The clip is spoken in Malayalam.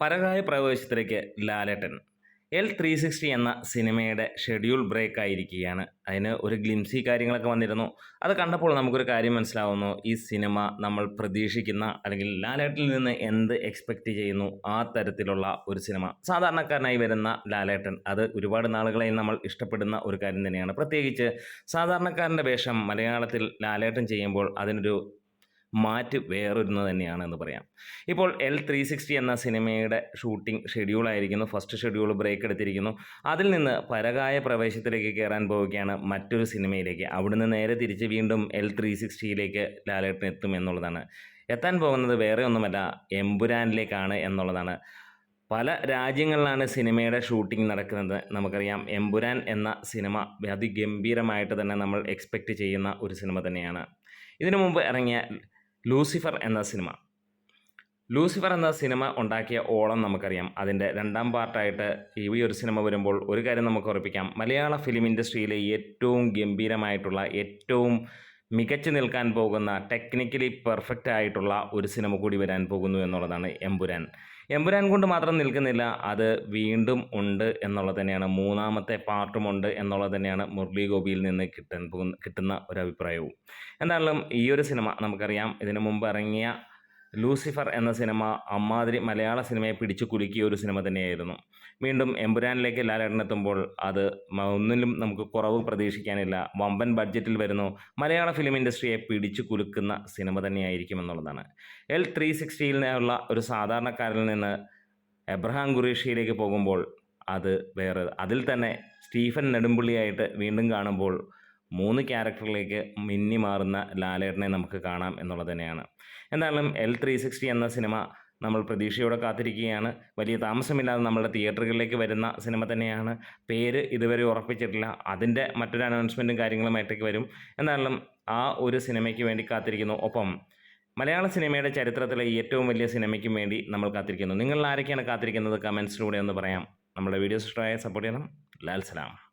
പരകായ പ്രവേശത്തിലേക്ക് ലാലേട്ടൻ. എൽ ത്രീ സിക്സ്റ്റി എന്ന സിനിമയുടെ ഷെഡ്യൂൾ ബ്രേക്ക് ആയിരിക്കുകയാണ്. അതിന് ഒരു ഗ്ലിംസി കാര്യങ്ങളൊക്കെ വന്നിരുന്നു. അത് കണ്ടപ്പോൾ നമുക്കൊരു കാര്യം മനസ്സിലാവുന്നു. ഈ സിനിമ നമ്മൾ പ്രതീക്ഷിക്കുന്ന അല്ലെങ്കിൽ ലാലേട്ടിൽ നിന്ന് എന്ത് എക്സ്പെക്റ്റ് ചെയ്യുന്നു ആ തരത്തിലുള്ള ഒരു സിനിമ. സാധാരണക്കാരനായി വരുന്ന ലാലേട്ടൻ അത് ഒരുപാട് നാളുകളായി നമ്മൾ ഇഷ്ടപ്പെടുന്ന ഒരു കാര്യം തന്നെയാണ്. പ്രത്യേകിച്ച് സാധാരണക്കാരന്റെ വേഷം മലയാളത്തിൽ ലാലേട്ടൻ ചെയ്യുമ്പോൾ അതിനൊരു മാറ്റ് വേറൊരുന്ന് തന്നെയാണെന്ന് പറയാം. ഇപ്പോൾ എൽ ത്രീ സിക്സ്റ്റി എന്ന സിനിമയുടെ ഷൂട്ടിംഗ് ഷെഡ്യൂൾ ആയിരിക്കുന്നു. ഫസ്റ്റ് ഷെഡ്യൂൾ ബ്രേക്ക് എടുത്തിരിക്കുന്നു. അതിൽ നിന്ന് പരകായ പ്രവേശത്തിലേക്ക് കയറാൻ പോവുകയാണ് മറ്റൊരു സിനിമയിലേക്ക്. അവിടുന്ന് നേരെ തിരിച്ച് വീണ്ടും എൽ ത്രീ സിക്സ്റ്റിയിലേക്ക് ലാലേട്ടൻ എത്തും എന്നുള്ളതാണ്. എത്താൻ പോകുന്നത് വേറെ ഒന്നുമല്ല എംപുരാനിലേക്കാണ് എന്നുള്ളതാണ്. പല രാജ്യങ്ങളിലാണ് സിനിമയുടെ ഷൂട്ടിംഗ് നടക്കുന്നത്. നമുക്കറിയാം എമ്പുരാൻ എന്ന സിനിമ അതിഗംഭീരമായിട്ട് തന്നെ നമ്മൾ എക്സ്പെക്റ്റ് ചെയ്യുന്ന ഒരു സിനിമ തന്നെയാണ്. ഇതിനു മുമ്പ് ഇറങ്ങിയ ലൂസിഫർ എന്ന സിനിമ. ലൂസിഫർ എന്ന സിനിമ ഉണ്ടാക്കിയ ഓളം നമുക്കറിയാം. അതിന്റെ രണ്ടാം പാർട്ടായിട്ട് ഈ ഒരു സിനിമ വരുമ്പോൾ ഒരു കാര്യം നമുക്ക് ഉറപ്പിക്കാം. മലയാള ഫിലിം ഇൻഡസ്ട്രിയിലെ ഏറ്റവും ഗംഭീരമായിട്ടുള്ള ഏറ്റവും മികച്ചു നിൽക്കാൻ പോകുന്ന ടെക്നിക്കലി പെർഫെക്റ്റ് ആയിട്ടുള്ള ഒരു സിനിമ കൂടി വരാൻ പോകുന്നു എന്നുള്ളതാണ് എമ്പുരാൻ. എമ്പുരാൻ കൊണ്ട് മാത്രം നിൽക്കുന്നില്ല അത് വീണ്ടും ഉണ്ട് എന്നുള്ളത് തന്നെയാണ്. മൂന്നാമത്തെ പാർട്ടുമുണ്ട് എന്നുള്ളത് തന്നെയാണ് മുരളി ഗോപിയിൽ നിന്ന് കിട്ടാൻ പോകുന്ന കിട്ടുന്ന ഒരു അഭിപ്രായവും. എന്തായാലും ഈ ഒരു സിനിമ നമുക്കറിയാം. ഇതിനു മുമ്പ് ഇറങ്ങിയ ലൂസിഫർ എന്ന സിനിമ അമ്മാതിരി മലയാള സിനിമയെ പിടിച്ചു കുലുക്കിയ ഒരു സിനിമ തന്നെയായിരുന്നു. വീണ്ടും എമ്പുരാനിലേക്ക് ലാലേട്ടനെത്തുമ്പോൾ അത് ഒന്നിലും നമുക്ക് കുറവ് പ്രതീക്ഷിക്കാനില്ല. വമ്പൻ ബഡ്ജറ്റിൽ വരുന്നു. മലയാള ഫിലിം ഇൻഡസ്ട്രിയെ പിടിച്ചു കുലുക്കുന്ന സിനിമ തന്നെയായിരിക്കും എന്നുള്ളതാണ്. എൽ ത്രീ സിക്സ്റ്റിയിൽ നിന്നുള്ള ഒരു സാധാരണക്കാരിൽ നിന്ന് എബ്രഹാം ഖുറേഷിയിലേക്ക് പോകുമ്പോൾ അത് വേറെ അതിൽ തന്നെ സ്റ്റീഫൻ നെടുമ്പുള്ളിയായിട്ട് വീണ്ടും കാണുമ്പോൾ മൂന്ന് ക്യാരക്ടറിലേക്ക് മിന്നി മാറുന്ന ലാലേട്ടനെ നമുക്ക് കാണാം എന്നുള്ളത് തന്നെയാണ്. എന്തായാലും എൽ ത്രീ സിക്സ്റ്റി എന്ന സിനിമ നമ്മൾ പ്രതീക്ഷയോടെ കാത്തിരിക്കുകയാണ്. വലിയ താമസമില്ലാതെ നമ്മുടെ തിയേറ്ററുകളിലേക്ക് വരുന്ന സിനിമ തന്നെയാണ്. പേര് ഇതുവരെ ഉറപ്പിച്ചിട്ടില്ല. അതിന്റെ മറ്റൊരു അനൗൺസ്മെന്റും കാര്യങ്ങളുമായിട്ടേക്ക് വരും. എന്നാലും ആ ഒരു സിനിമയ്ക്ക് വേണ്ടി കാത്തിരിക്കുന്നു. ഒപ്പം മലയാള സിനിമയുടെ ചരിത്രത്തിലെ ഏറ്റവും വലിയ സിനിമയ്ക്കും വേണ്ടി നമ്മൾ കാത്തിരിക്കുന്നു. നിങ്ങൾ ആരൊക്കെയാണ് കാത്തിരിക്കുന്നത്? കമൻസിലൂടെ ഒന്ന് പറയാം. നമ്മുടെ വീഡിയോസ് ഇഷ്ടമായ സപ്പോർട്ട് ചെയ്യണം. ലാൽ സലാം.